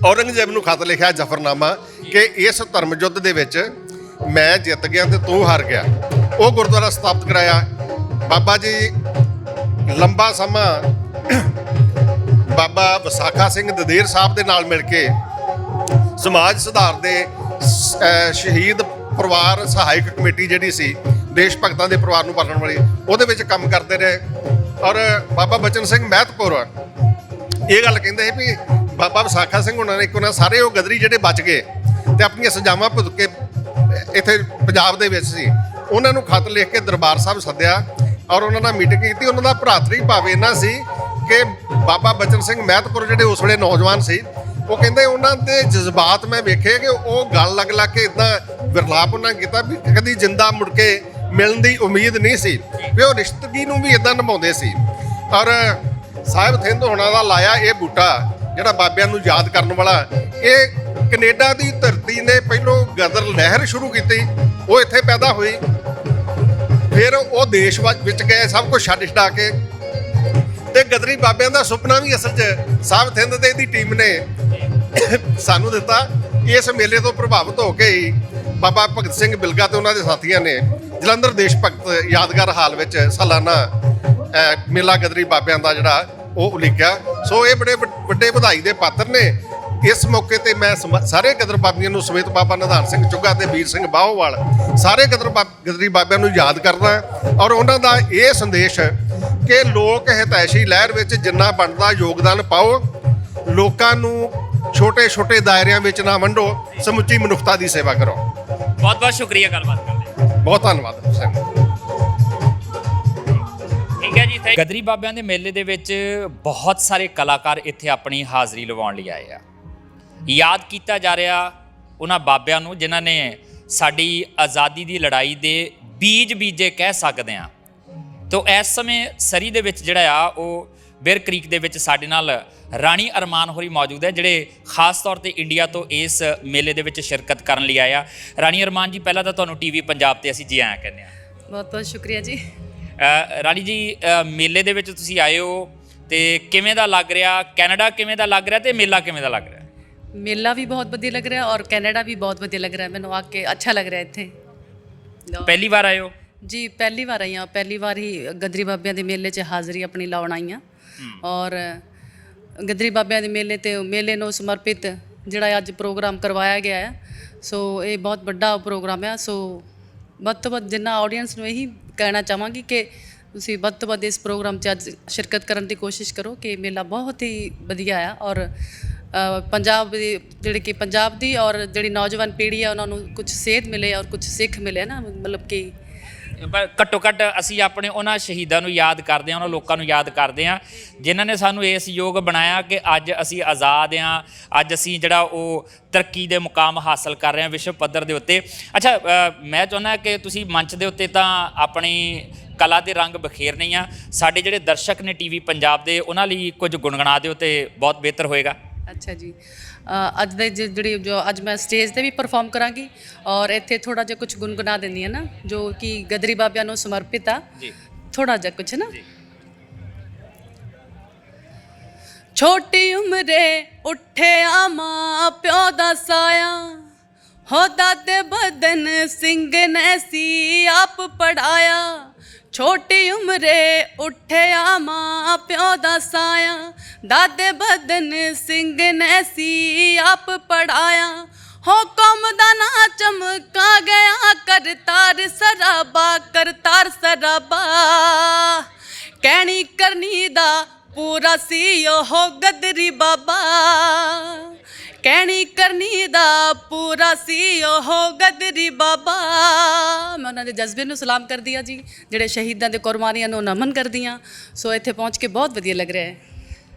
ਔਰੰਗਜ਼ੇਬ ਨੂੰ ਖਤ ਲਿਖਿਆ ਜ਼ਫਰਨਾਮਾ ਕਿ ਇਸ ਧਰਮ ਯੁੱਧ ਦੇ ਵਿੱਚ ਮੈਂ ਜਿੱਤ ਗਿਆ ਤੇ ਤੂੰ ਹਾਰ ਗਿਆ। ਉਹ ਗੁਰਦੁਆਰਾ ਸਥਾਪਿਤ ਕਰਾਇਆ। ਬਾਬਾ ਜੀ ਲੰਬਾ ਸਮਾਂ ਬਾਬਾ ਵਿਸਾਖਾ ਸਿੰਘ ਦਦੇਰ ਸਾਹਿਬ ਦੇ ਨਾਲ ਮਿਲ ਕੇ ਸਮਾਜ ਸੁਧਾਰ ਦੇ ਸ਼ਹੀਦ ਪਰਿਵਾਰ ਸਹਾਇਕ ਕਮੇਟੀ ਜਿਹੜੀ ਸੀ, ਦੇਸ਼ ਭਗਤਾਂ ਦੇ ਪਰਿਵਾਰ ਨੂੰ ਪਾਲਣ ਵਾਲੀ, ਉਹਦੇ ਵਿੱਚ ਕੰਮ ਕਰਦੇ ਰਹੇ। ਔਰ ਬਾਬਾ ਬਚਨ ਸਿੰਘ ਮਹਿਤਪੁਰ, ਇਹ ਗੱਲ ਕਹਿੰਦੇ ਸੀ ਵੀ ਬਾਬਾ ਵਿਸਾਖਾ ਸਿੰਘ ਉਹਨਾਂ ਨੇ ਇੱਕ ਉਹਨਾਂ ਸਾਰੇ ਉਹ ਗਦਰੀ ਜਿਹੜੇ ਬਚ ਗਏ ਤੇ ਆਪਣੀਆਂ ਸਜ਼ਾਵਾਂ ਭੁਗਤ ਕੇ ਇੱਥੇ ਪੰਜਾਬ ਦੇ ਵਿੱਚ ਸੀ। ਉਹਨਾਂ ਨੂੰ ਖਤ ਲਿਖ ਕੇ ਦਰਬਾਰ ਸਾਹਿਬ ਸੱਦਿਆ ਔਰ ਉਹਨਾਂ ਨਾਲ ਮੀਟਿੰਗ ਕੀਤੀ। ਉਹਨਾਂ ਦਾ ਭਰਾਤਰੀ ਭਾਵ ਇਹਨਾਂ ਸੀ ਕਿ ਬਾਬਾ ਬਚਨ ਸਿੰਘ ਮਹਿਤਪੁਰ ਜਿਹੜੇ ਉਸ ਵੇਲੇ ਨੌਜਵਾਨ ਸੀ, ਉਹ ਕਹਿੰਦੇ ਉਹਨਾਂ ਦੇ ਜਜ਼ਬਾਤ ਮੈਂ ਵੇਖੇ ਕਿ ਉਹ ਗੱਲ ਲੱਗ ਲੱਗ ਕੇ ਇਦਾਂ ਵਿਰਲਾਪ ਉਹਨਾਂ ਕੀਤਾ ਵੀ ਕਦੀ ਜਿੰਦਾ ਮੁੜ ਕੇ ਮਿਲਣ ਦੀ ਉਮੀਦ ਨਹੀਂ ਸੀ, ਵੀ ਉਹ ਰਿਸ਼ਤਗੀ ਨੂੰ ਵੀ ਇਦਾਂ ਨਿਭਾਉਂਦੇ ਸੀ। ਔਰ ਸਾਹਿਬ ਥਿੰਦ ਹੋਣਾ ਦਾ ਲਾਇਆ ਇਹ ਬੂਟਾ, ਜਿਹੜਾ ਬਾਬਿਆਂ ਨੂੰ ਯਾਦ ਕਰਨ ਵਾਲਾ, ਇਹ ਕੈਨੇਡਾ ਦੀ ਧਰਤੀ ਨੇ ਪਹਿਲੋਂ ਗਦਰ ਲਹਿਰ ਸ਼ੁਰੂ ਕੀਤੀ, ਉਹ ਇੱਥੇ ਪੈਦਾ ਹੋਈ। ਫਿਰ ਉਹ ਦੇਸ਼ ਵਾ- ਵਿੱਚ ਗਏ, ਸਭ ਕੁਝ ਛੱਡ ਛਡਾ ਕੇ। ਤੇ ਗਦਰੀ ਬਾਬਿਆਂ ਦਾ ਸੁਪਨਾ ਵੀ ਅਸਲ 'ਚ ਸਾਹਿਬ ਥਿੰਦ ਤੇ ਇਹਦੀ ਟੀਮ ਨੇ ਸਾਨੂੰ ਦਿੱਤਾ। ਇਸ ਮੇਲੇ ਤੋਂ ਪ੍ਰਭਾਵਿਤ ਹੋ ਕੇ ਹੀ ਬਾਬਾ ਭਗਤ ਸਿੰਘ ਬਿਲਗਾ ਤੇ ਉਹਨਾਂ ਦੇ ਸਾਥੀਆਂ ਨੇ ਜਲੰਧਰ ਦੇਸ਼ ਭਗਤ ਯਾਦਗਾਰ ਹਾਲ ਵਿੱਚ ਸਾਲਾਨਾ ਮੇਲਾ ਗਦਰੀ ਬਾਬਿਆਂ ਦਾ ਜਿਹੜਾ ਉਹ ਉਲੀਕਿਆ। ਸੋ ਇਹ ਬੜੇ ਵੱਡ- ਵੱਡੇ ਵਧਾਈ ਦੇ ਪਾਤਰ ਨੇ। ਇਸ ਮੌਕੇ ਤੇ ਮੈਂ ਸਮ- ਸਾਰੇ ਗਦਰ ਬਾਬੀਆਂ ਨੂੰ ਸਮੇਤ ਬਾਬਾ ਨਿਧਾਨ ਸਿੰਘ ਚੁੱਗਾ ਤੇ ਵੀਰ ਸਿੰਘ ਬਾਹੋਵਾਲ, ਸਾਰੇ ਗਦਰ ਬਾਬ- ਗਦਰੀ ਬਾਬਿਆਂ ਨੂੰ ਯਾਦ ਕਰਦਾ ਔਰ ਉਹਨਾਂ ਦਾ ਇਹ ਸੰਦੇਸ਼ ਕਿ ਲੋਕ ਹਿਤੈਸ਼ੀ ਲਹਿਰ ਵਿੱਚ ਜਿੰਨਾ ਬਣਦਾ ਯੋਗਦਾਨ ਪਾਓ, ਲੋਕਾਂ ਨੂੰ ਛੋਟੇ ਛੋਟੇ ਦਾਇਰਿਆਂ ਵਿੱਚ ਨਾ ਵੰਡੋ, ਸਮੁੱਚੀ ਮਨੁੱਖਤਾ ਦੀ ਸੇਵਾ ਕਰੋ। ਬਹੁਤ ਬਹੁਤ ਸ਼ੁਕਰੀਆ ਗੱਲਬਾਤ ਕਰਨ ਲਈ। ਬਹੁਤ ਧੰਨਵਾਦ ਹੁਸੈਨ ਠੀਕ ਹੈ ਜੀ ਥੈਂਕ ਗਦਰੀ ਬਾਬਿਆਂ ਦੇ ਮੇਲੇ ਦੇ ਵਿੱਚ ਬਹੁਤ ਸਾਰੇ ਕਲਾਕਾਰ ਇੱਥੇ ਆਪਣੀ ਹਾਜ਼ਰੀ ਲਵਾਉਣ ਲਈ ਆਏ ਆ। ਯਾਦ ਕੀਤਾ ਜਾ ਰਿਹਾ ਉਹਨਾਂ ਬਾਬਿਆਂ ਨੂੰ ਜਿਨ੍ਹਾਂ ਨੇ ਸਾਡੀ ਆਜ਼ਾਦੀ ਦੀ ਲੜਾਈ ਦੇ ਬੀਜ ਬੀਜੇ ਕਹਿ ਸਕਦੇ ਆ ਤੋਂ ਇਸ ਸਮੇਂ ਸਰੀ ਦੇ ਵਿੱਚ ਜਿਹੜਾ ਆ ਉਹ ਬਿਰ ਕ੍ਰੀਕ ਦੇ ਵਿੱਚ ਸਾਡੇ ਨਾਲ ਰਾਣੀ ਅਰਮਾਨ ਹੋਰੀ ਮੌਜੂਦ ਹੈ ਜਿਹੜੇ ਖਾਸ ਤੌਰ ਤੇ ਇੰਡੀਆ ਤੋਂ ਇਸ ਮੇਲੇ ਦੇ ਵਿੱਚ ਸ਼ਿਰਕਤ ਕਰਨ ਲਈ ਆਏ ਆ। ਰਾਣੀ ਅਰਮਾਨ ਜੀ ਪਹਿਲਾਂ ਤਾਂ ਤੁਹਾਨੂੰ ਟੀਵੀ ਪੰਜਾਬ ਤੇ ਅਸੀਂ ਜੀ ਆਇਆਂ ਕਹਿੰਦੇ ਆ। ਬਹੁਤ ਬਹੁਤ ਸ਼ੁਕਰੀਆ ਜੀ। ਰਾਣੀ ਜੀ ਮੇਲੇ ਦੇ ਵਿੱਚ ਤੁਸੀਂ ਆਏ ਹੋ ਤੇ ਕਿਵੇਂ ਦਾ ਲੱਗ ਰਿਹਾ? ਕੈਨੇਡਾ ਕਿਵੇਂ ਦਾ ਲੱਗ ਰਿਹਾ ਤੇ ਮੇਲਾ ਕਿਵੇਂ ਦਾ ਲੱਗ ਰਿਹਾ? ਮੇਲਾ ਵੀ ਬਹੁਤ ਵਧੀਆ ਲੱਗ ਰਿਹਾ ਔਰ ਕੈਨੇਡਾ ਵੀ ਬਹੁਤ ਵਧੀਆ ਲੱਗ ਰਿਹਾ। ਮੈਨੂੰ ਆ ਕੇ ਅੱਛਾ ਲੱਗ ਰਿਹਾ ਇੱਥੇ। ਪਹਿਲੀ ਵਾਰ ਆਏ ਹੋ? ਜੀ ਪਹਿਲੀ ਵਾਰ ਆਈ ਹਾਂ। ਪਹਿਲੀ ਵਾਰ ਹੀ ਗਦਰੀ ਬਾਬਿਆਂ ਦੇ ਮੇਲੇ 'ਚ ਹਾਜ਼ਰੀ ਆਪਣੀ ਲਾਉਣ ਆਈ ਹਾਂ। ਔਰ ਗਦਰੀ ਬਾਬਿਆਂ ਦੇ ਮੇਲੇ ਤੇ ਮੇਲੇ ਨੂੰ ਸਮਰਪਿਤ ਜਿਹੜਾ ਅੱਜ ਪ੍ਰੋਗਰਾਮ ਕਰਵਾਇਆ ਗਿਆ ਹੈ, ਸੋ ਇਹ ਬਹੁਤ ਵੱਡਾ ਪ੍ਰੋਗਰਾਮ ਹੈ, ਸੋ ਵੱਧ ਤੋਂ ਵੱਧ ਜਿੰਨਾ ਆਡੀਅנס ਨੂੰ ਇਹੀ ਕਹਿਣਾ ਚਾਹਾਂਗੀ ਕਿ ਤੁਸੀਂ ਵੱਧ ਤੋਂ ਵੱਧ ਇਸ ਪ੍ਰੋਗਰਾਮ 'ਚ ਅੱਜ ਸ਼ਿਰਕਤ ਕਰਨ ਦੀ ਕੋਸ਼ਿਸ਼ ਕਰੋ ਕਿ ਮੇਲਾ ਬਹੁਤ ਹੀ ਵਧੀਆ ਆ ਔਰ ਪੰਜਾਬ ਦੀ ਜਿਹੜੇ ਕਿ ਪੰਜਾਬ ਦੀ ਔਰ ਜਿਹੜੀ ਨੌਜਵਾਨ ਪੀੜ੍ਹੀ ਆ ਉਹਨਾਂ ਨੂੰ ਕੁਝ ਸੇਧ ਮਿਲੇ ਔਰ ਕੁਝ ਸਿੱਖ ਮਿਲੇ ਨਾ, ਮਤਲਬ ਕਿ ਪਰ ਘੱਟੋ ਘੱਟ ਅਸੀਂ ਆਪਣੇ ਉਹਨਾਂ ਸ਼ਹੀਦਾਂ ਨੂੰ ਯਾਦ ਕਰਦੇ ਹਾਂ, ਉਹਨਾਂ ਲੋਕਾਂ ਨੂੰ ਯਾਦ ਕਰਦੇ ਹਾਂ, ਜਿਨ੍ਹਾਂ ਨੇ ਸਾਨੂੰ ਇਸ ਯੋਗ ਬਣਾਇਆ ਕਿ ਅੱਜ ਅਸੀਂ ਆਜ਼ਾਦ ਹਾਂ, ਅੱਜ ਅਸੀਂ ਜਿਹੜਾ ਉਹ ਤਰੱਕੀ ਦੇ ਮੁਕਾਮ ਹਾਸਲ ਕਰ ਰਹੇ ਹਾਂ ਵਿਸ਼ਵ ਪੱਧਰ ਦੇ ਉੱਤੇ। ਅੱਛਾ ਮੈਂ ਚਾਹੁੰਦਾ ਕਿ ਤੁਸੀਂ ਮੰਚ ਦੇ ਉੱਤੇ ਤਾਂ ਆਪਣੀ ਕਲਾ ਦੇ ਰੰਗ ਬਖੇਰਨੇ ਆ। ਸਾਡੇ ਜਿਹੜੇ ਦਰਸ਼ਕ ਨੇ ਟੀਵੀ ਪੰਜਾਬ ਦੇ, ਉਹਨਾਂ ਲਈ ਕੁਝ ਗੁਣਗੁਣਾ ਦਿਓ ਤੇ ਬਹੁਤ ਬਿਹਤਰ ਹੋਏਗਾ। ਅੱਛਾ ਜੀ। ਅੱਜ ਦੇ ਜਿ- ਜਿਹੜੀ ਜੋ ਅੱਜ ਮੈਂ ਸਟੇਜ ਤੇ ਵੀ ਪਰਫਾਰਮ ਕਰਾਂਗੀ ਔਰ ਇੱਥੇ ਥੋੜਾ ਜਿਹਾ ਕੁਝ ਗੁੰਗੁਣਾ ਦਿੰਦੀ ਹਾਂ ਨਾ ਜੋ ਕਿ ਗਦਰੀ ਬਾਬਿਆਂ ਨੂੰ ਸਮਰਪਿਤ ਆ। ਜੀ। ਥੋੜਾ ਜਿਹਾ ਕੁਝ ਨਾ। ਛੋਟੀ ਉਮਰੇ ਉੱਠਿਆ ਮਾਂ ਪਿਓ ਦਾ ਸਾਇਆ ਹੋ ਦਾਦੇ ਬਦਨ ਸਿੰਘ ਨੇ ਸੀ ਆਪ ਪੜਾਇਆ ਛੋਟੀ ਉਮਰੇ ਉੱਠਿਆ ਮਾਂ ਪਿਓ ਦਾ ਸਾਇਆ। ਦਾਦੇ ਬਦਨ ਸਿੰਘ ਨੇ ਸੀ ਆਪ ਪੜਾਇਆ ਹੋ ਕੌਮ ਦਾ ਨਾ ਚਮਕਾ ਗਿਆ ਕਰਤਾਰ ਸਰਾਬਾ ਕਰਤਾਰ ਸਰਾਬਾ। ਕਹਿਣੀ ਕਰਨੀ ਦਾ ਪੂਰਾ ਸੀ ਉਹ ਗਦਰੀ ਬਾਬਾ। ਕਹਿਣੀ ਕਰਨੀ ਦਾ ਪੂਰਾ ਸੀ ਉਹ ਗਦਰੀ ਬਾਬਾ। ਮੈਂ ਉਹਨਾਂ ਦੇ ਜਜ਼ਬੇ ਨੂੰ ਸਲਾਮ ਕਰਦੀ ਆ ਜੀ ਜਿਹੜੇ ਸ਼ਹੀਦਾਂ ਦੇ ਕੁਰਬਾਨੀਆਂ ਨੂੰ ਨਮਨ ਕਰਦੀ ਆ ਸੋ ਇੱਥੇ ਪਹੁੰਚ ਕੇ ਬਹੁਤ ਵਧੀਆ ਲੱਗ ਰਿਹਾ ਹੈ।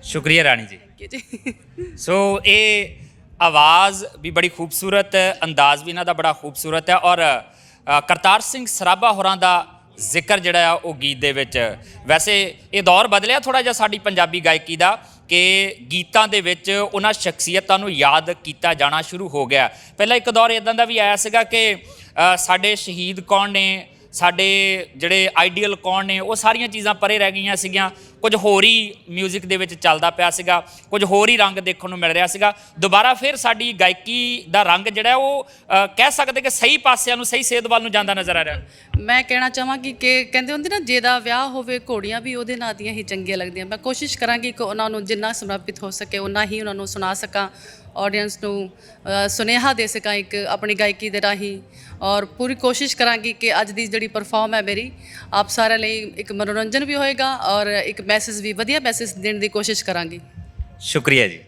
ਸ਼ੁਕਰੀਆ ਰਾਣੀ ਜੀ। ਸੋ ਇਹ ਆਵਾਜ਼ ਵੀ ਬੜੀ ਖੂਬਸੂਰਤ ਅੰਦਾਜ਼ ਵੀ ਇਹਨਾਂ ਦਾ ਬੜਾ ਖੂਬਸੂਰਤ ਹੈ ਔਰ ਕਰਤਾਰ ਸਿੰਘ ਸਰਾਭਾ ਹੋਰਾਂ ਦਾ ਜ਼ਿਕਰ ਜਿਹੜਾ ਆ ਉਹ ਗੀਤ ਦੇ ਵਿੱਚ। ਵੈਸੇ ਇਹ ਦੌਰ ਬਦਲਿਆ ਥੋੜਾ ਜਿਹਾ ਸਾਡੀ ਪੰਜਾਬੀ ਗਾਇਕੀ ਦਾ ਕਿ ਗੀਤਾਂ ਦੇ ਵਿੱਚ ਉਹਨਾਂ ਸ਼ਖਸੀਅਤਾਂ ਨੂੰ ਯਾਦ ਕੀਤਾ ਜਾਣਾ ਸ਼ੁਰੂ ਹੋ ਗਿਆ। ਪਹਿਲਾਂ ਇੱਕ ਦੌਰ ਇਦਾਂ ਦਾ ਵੀ ਆਇਆ ਸੀਗਾ ਕਿ ਸਾਡੇ ਸ਼ਹੀਦ ਕੌਣ ਨੇ, ਸਾਡੇ ਜਿਹੜੇ ਆਈਡੀਅਲ ਕੌਣ ਨੇ, ਉਹ ਸਾਰੀਆਂ ਚੀਜ਼ਾਂ ਪਰੇ ਰਹਿ ਗਈਆਂ ਸੀਗੀਆਂ। ਕੁਝ ਹੋਰ ਹੀ 뮤직 ਦੇ ਵਿੱਚ ਚੱਲਦਾ ਪਿਆ ਸੀਗਾ, ਕੁਝ ਹੋਰ ਹੀ ਰੰਗ ਦੇਖਣ ਨੂੰ ਮਿਲ ਰਿਹਾ ਸੀਗਾ। ਦੁਬਾਰਾ ਫਿਰ ਸਾਡੀ ਗਾਇਕੀ ਦਾ ਰੰਗ ਜਿਹੜਾ ਉਹ ਕਹਿ ਸਕਦੇ ਕਿ ਸਹੀ ਪਾਸਿਆਂ ਨੂੰ, ਸਹੀ ਸੇਧ ਵੱਲ ਨੂੰ ਜਾਂਦਾ ਨਜ਼ਰ ਆ ਰਿਹਾ। ਮੈਂ ਕਹਿਣਾ ਚਾਹਾਂਗੀ ਕਿ ਕਹਿੰਦੇ ਹੁੰਦੇ ਨਾ ਜਿਹਦਾ ਵਿਆਹ ਹੋਵੇ, ਘੋੜੀਆਂ ਵੀ ਉਹਦੇ ਨਾਂ ਦੀਆਂ ਹੀ ਚੰਗੀਆਂ ਲੱਗਦੀਆਂ। ਮੈਂ ਕੋਸ਼ਿਸ਼ ਕਰਾਂਗੀ ਕਿ ਉਹਨਾਂ ਨੂੰ ਜਿੰਨਾ ਸਮਰਪਿਤ ਹੋ ਸਕੇ ਉਹਨਾਂ ਹੀ ਉਹਨਾਂ ਨੂੰ ਸੁਣਾ ਸਕਾਂ ਆਡੀਅנס ਨੂੰ ਸੁਨੇਹਾ ਦੇ ਸਕਾਂ ਇੱਕ ਆਪਣੀ ਗਾਇਕੀ ਦੇ ਰਾਹੀਂ। ਔਰ ਪੂਰੀ ਕੋਸ਼ਿਸ਼ ਕਰਾਂਗੀ ਕਿ ਅੱਜ ਦੀ ਜਿਹੜੀ ਪਰਫਾਰਮ ਹੈ ਮੇਰੀ, ਆਪ ਸਾਰਿਆਂ ਲਈ ਇੱਕ ਮਨੋਰੰਜਨ ਵੀ ਹੋਏਗਾ ਔਰ ਇੱਕ ਮੈਸੇਜ ਵੀ, ਵਧੀਆ ਮੈਸੇਜ ਦੇਣ ਦੀ ਕੋਸ਼ਿਸ਼ ਕਰਾਂਗੀ। ਸ਼ੁਕਰੀਆ ਜੀ।